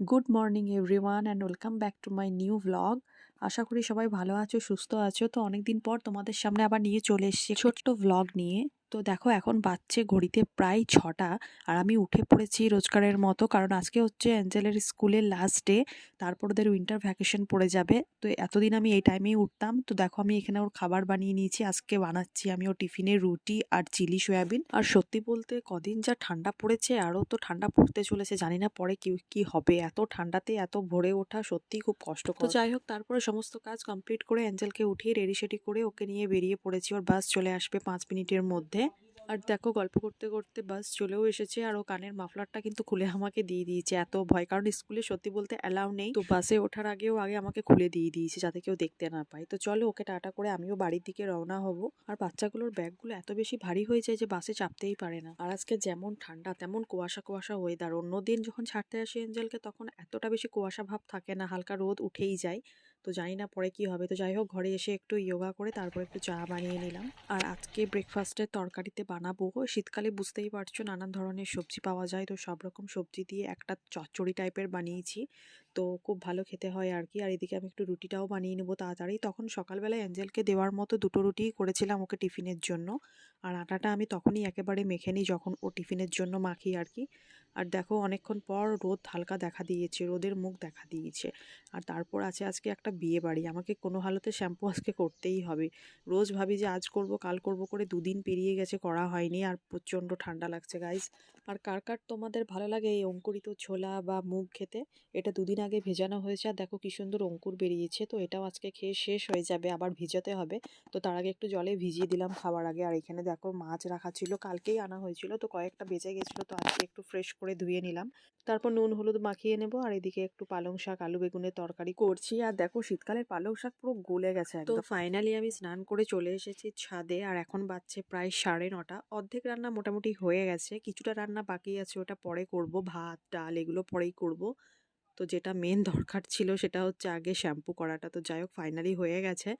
Good morning everyone and welcome back to my new blog আশা করি সবাই ভালো আছো সুস্থ আছো। তো অনেকদিন পর তোমাদের সামনে আবার নিয়ে চলে এসেছি ছোট্ট ব্লগ নিয়ে। তো দেখো এখন বাচ্চে ঘড়িতে প্রায় ছটা আর আমি উঠে পড়েছি রোজগারের মতো কারণ আজকে হচ্ছে অ্যাঞ্জেলের স্কুলের লাস্ট ডে তারপর ওদের উইন্টার ভ্যাকেশন পড়ে যাবে। তো এতদিন আমি এই টাইমেই উঠতাম। তো দেখো আমি এখানে ওর খাবার বানিয়ে নিয়েছি, আজকে বানাচ্ছি আমি ওর টিফিনে রুটি আর চিলি সয়াবিন। আর সত্যি বলতে কদিন যা ঠান্ডা পড়েছে আরও তো ঠান্ডা পড়তে চলেছে, জানি না পরে কি কি হবে। এত ঠান্ডাতে, এত ভরে ওঠা সত্যি খুব কষ্ট তো যাই হোক তারপরে সমস্ত কাজ কমপ্লিট করে অ্যাঞ্জেলকে উঠিয়ে রেডি সেডি করে ওকে নিয়ে বেরিয়ে পড়েছি। ওর বাস চলে আসবে পাঁচ মিনিটের মধ্যে। আর দেখো, গল্প করতে করতে বাস চলেও এসেছে আর ও কানের মাফলারটা কিন্তু খুলে আমাকে দিয়ে দিয়েছে। এত ভয়, কারণ স্কুলে সত্যি বলতে অ্যালাউ নেই। তো বাসে ওঠার আগেও আগে আমাকে খুলে দিয়ে দিয়েছে যাতে কেউ দেখতে না পায়। তো চলো, ওকে টাটা করে আমিও বাড়ির দিকে রওনা হব। আর বাচ্চাগুলোর ব্যাগগুলো এত বেশি ভারী হয়ে যায় যে বাসে চাপতেই পারে না। আর আজকে যেমন ঠান্ডা, তেমন কুয়াশা কুয়াশা ওয়েদার অন্যদিন যখন ছাড়তে আসে এঞ্জেলকে তখন এতটা বেশি কুয়াশা ভাব থাকে না। হালকা রোদ উঠেই যায়। তো জানি না পরে কি হবে। তো যাই হোক, ঘরে এসে একটু ইয়োগা করে তারপর একটু চা বানিয়ে নিলাম। আর আজকে ব্রেকফাস্টের তরকারিতে বানাবো। শীতকালে বুঝতেই পারছ নানান ধরনের সবজি পাওয়া যায়। তো সব রকম সবজি দিয়ে একটা চচ্চড়ি টাইপের বানিয়েছি। তো খুব ভালো খেতে হয় আর কি। আর এদিকে আমি একটু রুটিটাও বানিয়ে নেব তাড়াতাড়ি। তখন সকালবেলায় অ্যাঞ্জেলকে দেওয়ার মতো দুটো রুটিই করেছিলাম ওকে টিফিনের জন্য। আর আটাটা আমি তখনই একেবারে মেখে নিই যখন ও টিফিনের জন্য মাখি আর কি। আর দেখো অনেকক্ষণ পর রোদ হালকা দেখা দিয়েছে, রোদের মুখ দেখা দিয়েছে। আর তারপর আছে আজকে একটা বিয়ে বাড়ি, আমাকে কোনো হালতে শ্যাম্পু আজকে করতেই হবে। রোজ ভাবি যে আজ করব, কাল করব করে দুদিন পেরিয়ে গেছে, করা হয়নি আর প্রচণ্ড ঠান্ডা লাগছে গাইজ আর কার কার তোমাদের ভালো লাগে এই অঙ্কুরিত ছোলা বা মুগ খেতে? এটা দুদিন আগে ভেজানো হয়েছে আর দেখো কি সুন্দর অঙ্কুর বেরিয়েছে, তো এটাও আজকে খেয়ে শেষ হয়ে যাবে, আবার ভিজাতে হবে। তো তার আগে একটু জলে ভিজিয়ে দিলাম খাবার আগে। আর এখানে দেখো মাছ রাখা ছিল, কালকেই আনা হয়েছিল, তো কয়েকটা বেঁচে গেছিল, তো আজকে একটু ফ্রেশ করে ধুয়ে নিলাম। তারপর নুন হলুদ মাখিয়ে নেব আর এদিকে একটু পালং শাক আলু বেগুনের তরকারি করছি। আর দেখো শীতকালের পালং শাক পুরো গলে গেছে তো ফাইনালি আমি স্নান করে চলে এসেছি ছাদে আর এখন বাজছে প্রায় সাড়ে নটা। অর্ধেক রান্না মোটামুটি হয়ে গেছে। কিছুটা রান্না বাকি আছে ওটা পরে করব। ভাত ডাল এগুলো পরেই করব। তো যেটা মেন দরকার ছিল সেটা হচ্ছে আগে শ্যাম্পু করাটা। তো যাই হোক ফাইনালি হয়ে গেছে।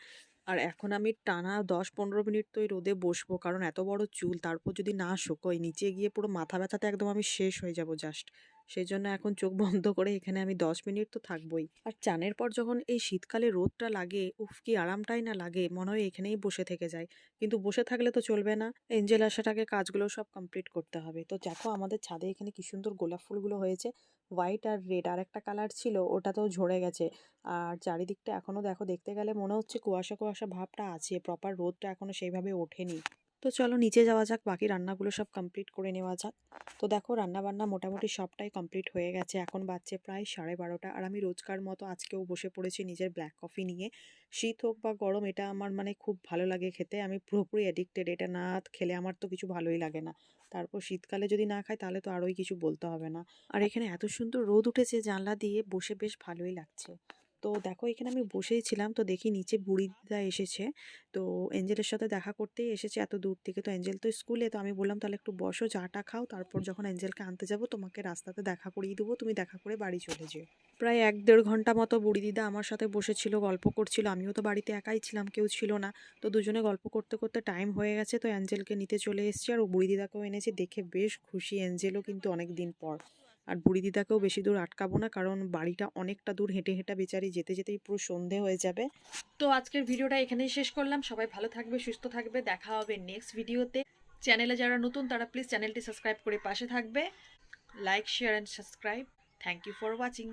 আর এখন আমি টানা দশ পনেরো মিনিট তো এই রোদে বসবো, কারণ এত বড় চুল তারপর যদি না শুকোয় নিচে গিয়ে পুরো মাথা ব্যথাতে একদম আমি শেষ হয়ে যাব জাস্ট সেই জন্য এখন চোখ বন্ধ করে এখানে আমি দশ মিনিট তো থাকবোই। আর চানের পর যখন এই শীতকালে রোদটা লাগে, উফ, কি আরামটাই না লাগে, মনে হয় এখানেই বসে থেকে যায়। কিন্তু বসে থাকলে তো চলবে না। এঞ্জেল আসাটাকে কাজগুলো সব কমপ্লিট করতে হবে। তো দেখো আমাদের ছাদে এখানে কি সুন্দর গোলাপ ফুলগুলো হয়েছে। হোয়াইট আর রেড আর একটা কালার ছিল ওটা তো ঝরে গেছে। আর চারিদিকটা এখনও দেখো, দেখতে গেলে মনে হচ্ছে কুয়াশা কুয়াশা ভাবটা আছে। প্রপার রোদটা এখনও সেইভাবে ওঠেনি। তো চলো নিচে যাওয়া যাক, বাকি রান্নাগুলো সব কমপ্লিট করে নেওয়া যাক। তো দেখো রান্না বান্না মোটামুটি সবটাই কমপ্লিট হয়ে গেছে। এখন বাজছে প্রায় সাড়ে বারোটা আর আমি রোজকার মতো আজকেও বসে পড়েছি নিজের ব্ল্যাক কফি নিয়ে। শীত হোক বা গরম, এটা আমার মানে খুব ভালো লাগে খেতে। আমি পুরোপুরি অ্যাডিক্টেড এটা না খেলে আমার তো কিছু ভালোই লাগে না। তারপর শীতকালে যদি না খাই, তাহলে তো আরোই কিছু বলতে হবে না। আর এখানে এত সুন্দর রোদ উঠেছে জানলা দিয়ে, বসে বেশ ভালোই লাগছে। তো দেখো এখানে আমি বসেই ছিলাম। তো দেখি নিচে বুড়িদা এসেছে। তো এঞ্জেলের সাথে দেখা করতেই এসেছে এত দূর থেকে। তো এঞ্জেল তো স্কুলে, তো আমি বললাম, তাহলে একটু বসো চাটা খাও। তারপর যখন এঞ্জেলকে আনতে যাব, তোমাকে রাস্তাতে দেখা করিয়ে দেবো। তুমি দেখা করে বাড়ি চলে যেও। প্রায় এক দেড় ঘণ্টা মতো বুড়ি দিদা আমার সাথে বসেছিল, গল্প করছিল। আমিও তো বাড়িতে একাই ছিলাম, কেউ ছিল না। তো দুজনে গল্প করতে করতে টাইম হয়ে গেছে। তো অ্যাঞ্জেলকে নিতে চলে এসেছি। আর ও বুড়ি দিদাকেও এনেছি। দেখে বেশ খুশি অ্যাঞ্জেলও কিন্তু অনেক দিন পর। আর বুড়ি দিদাকেও বেশি দূর আটকাবো না, কারণ বাড়িটা অনেকটা দূর হেঁটে হেঁটে বেচারি যেতে যেতেই পুরো সন্ধে হয়ে যাবে। তো আজকের ভিডিওটা এখানেই শেষ করলাম। সবাই ভালো থাকবে, সুস্থ থাকবে। দেখা হবে নেক্সট ভিডিওতে। চ্যানেলে যারা নতুন, তারা প্লিজ চ্যানেলটি সাবস্ক্রাইব করে পাশে থাকবে। Like share and subscribe thank you for watching